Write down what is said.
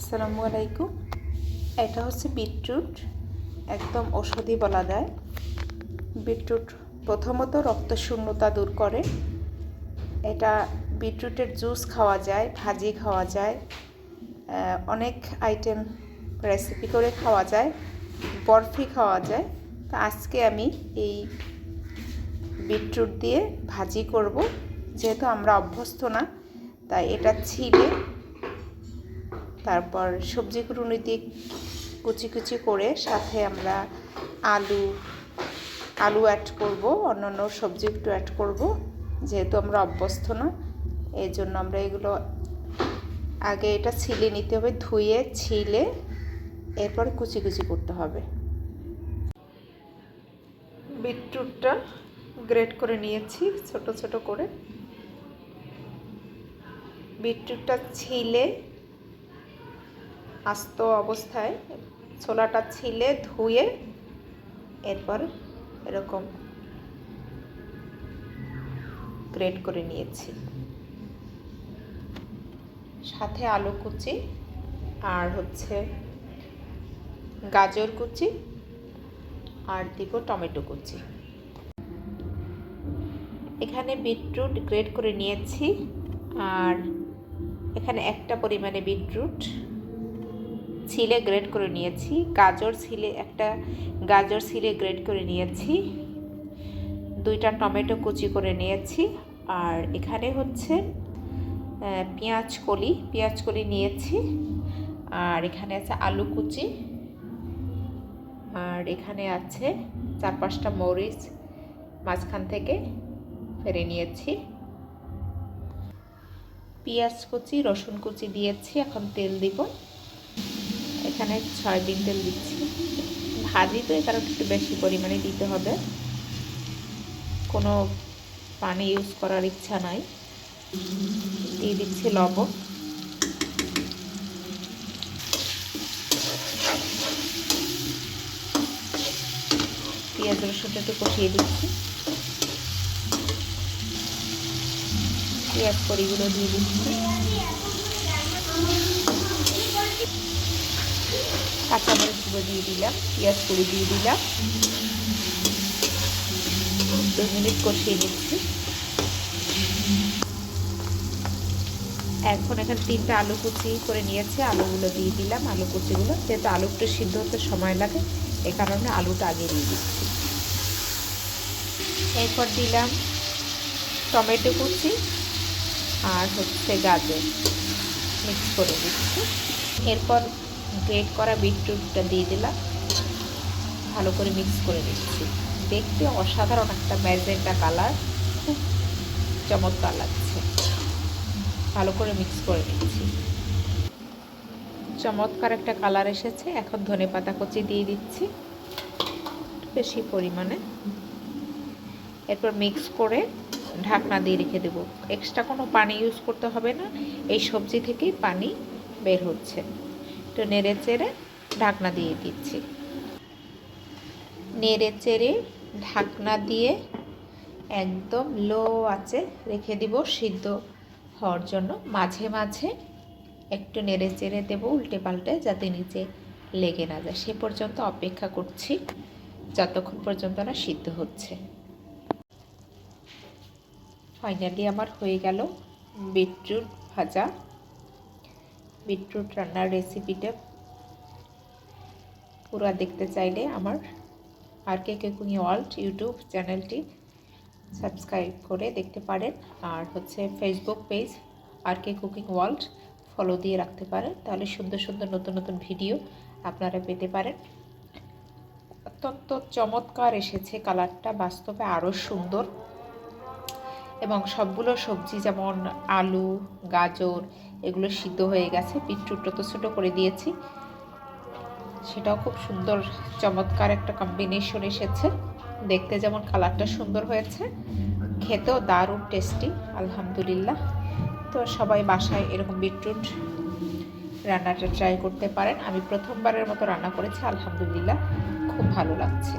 আসসালামু আলাইকুম। এটা হচ্ছে বিটরুট, একদম ঔষধি বলা যায়। বিটরুট প্রথমত রক্ত শূন্যতা দূর করে। এটা বিটরুটের জুস খাওয়া যায়, ভাজি খাওয়া যায় অনেক আইটেম রেসিপি করে খাওয়া যায়, বরফি খাওয়া যায়। তো আজকে আমি এই বিটরুট দিয়ে ভাজি করব। যেহেতু আমরা অভ্যস্ত না, তাই এটা ছিলে তারপর সবজিগুলো দিয়ে কুচি কুচি করে সাথে আমরা আলু আলু অ্যাড করব, অন্যান্য সবজি একটু অ্যাড করব, যেহেতু আমরা অভ্যস্ত না এই জন্য আমরা এগুলো আগে এটা ছিলে নিতে হবে, ধুয়ে, ছিলে, এরপরে কুচি কুচি করতে হবে। বিটরুটটা গ্রেট করে নিয়েছি, ছোট ছোট করে। বিটরুটটা ছিলে আস্ত অবস্থায় ছোলাটা ছিলে, ধুয়ে এরপর এরকম গ্রেট করে নিয়েছি। সাথে আলু কুচি আর হচ্ছে গাজর কুচি আর দিব টমেটো কুচি। এখানে বিটরুট গ্রেট করে নিয়েছি আর এখানে একটা পরিমাণে বিটরুট ছিলে গ্রেট করে নিয়েছি, গাজর ছিলে, একটা গাজর ছিলে গ্রেট করে নিয়েছি, দুইটা টমেটো কুচি করে নিয়েছি, আর এখানে হচ্ছে পেঁয়াজ কলি পেঁয়াজ কলি নিয়েছি, আর এখানে আছে আলু কুচি, আর এখানে আছে চার পাঁচটা মরিচ, মাঝখান থেকে ফেরে নিয়েছি। পেঁয়াজ কুচি, রসুন কুচি দিয়েছি, এখন তেল দিব। এখানে সয়াবিন তেল দিচ্ছি। ভাজি তো এই কারণে একটু বেশি পরিমাণে দিতে হবে। কোনো পানি ইউজ করার ইচ্ছা নাই। দিয়ে দিচ্ছি লবণ। পেঁয়াজ রসুনটা একটু কষিয়ে দিচ্ছি। পেঁয়াজ কড়িগুলো দিয়ে দিচ্ছি। কাঁচামরিচগুলো দিয়ে দিলাম, পেঁয়াজ কড়ি দিয়ে দিলাম। দু মিনিট কষিয়ে নিচ্ছি। এখন এখানে তিনটা আলু কুচি করে নিয়েছে, আলুগুলো দিয়ে দিলাম। আলু কুচিগুলো, যেহেতু আলু একটু সিদ্ধ হতে সময় লাগে, এ কারণে আলুটা আগে দিয়ে দিচ্ছি। এরপর দিলাম টমেটো কুচি আর হচ্ছে গাজর। মিক্স করে দিচ্ছি। এরপর গ্রেট করা বিটরুটটা দিয়ে দিলাম। ভালো করে মিক্স করে দিচ্ছি দেখতে অসাধারণ একটা ম্যাজেন্টা কালার। খুব চমৎকার লাগছে। ভালো করে মিক্স করে নিচ্ছি। চমৎকার একটা কালার এসেছে। এখন ধনে পাতা কুচি দিয়ে দিচ্ছি বেশি পরিমাণে। এরপর মিক্স করে ঢাকনা দিয়ে রেখে দেব। এক্সট্রা কোনো পানি ইউজ করতে হবে না। এই সবজি থেকেই পানি বের হচ্ছে। তো নেড়ে চেড়ে ঢাকনা দিয়ে দিচ্ছি। নেড়ে চেড়ে ঢাকনা দিয়ে একদম লো আছে রেখে দিব সিদ্ধ হওয়ার জন্য। মাঝে মাঝে একটু নেড়ে চেড়ে দেবো উল্টে পাল্টে যাতে নিচে লেগে না যায়। সে পর্যন্ত অপেক্ষা করছি যতক্ষণ পর্যন্ত না সিদ্ধ হচ্ছে। ফাইনালি আমার হয়ে গেল বিটরুট ভাজা। বিটরুট রান্নার রেসিপিটা পুরো দেখতে চাইলে আমার R K cooking world YouTube চ্যানেলটি সাবস্ক্রাইব করে দেখতে পারেন। আর হচ্ছে Facebook page R K cooking world follow দিয়ে রাখতে পারেন। তাহলে সুন্দর সুন্দর নতুন নতুন ভিডিও আপনারা পেতে পারেন। অত্যন্ত চমৎকার এসেছে কালারটা বাস্তবে আরও সুন্দর। এবং সবগুলো সবজি যেমন আলু, গাজর, এগুলো সিদ্ধ হয়ে গেছে। বিটরুটটা তো ছোটো করে দিয়েছি। সেটাও খুব সুন্দর, চমৎকার একটা কম্বিনেশন এসেছে। দেখতে যেমন কালারটা সুন্দর হয়েছে। খেতেও দারুণ টেস্টি আলহামদুলিল্লাহ। তো সবাই বাসায় এরকম বিটরুট রান্নাটা ট্রাই করতে পারেন। আমি প্রথমবারের মতো রান্না করেছি, আলহামদুলিল্লাহ। খুব ভালো লাগছে।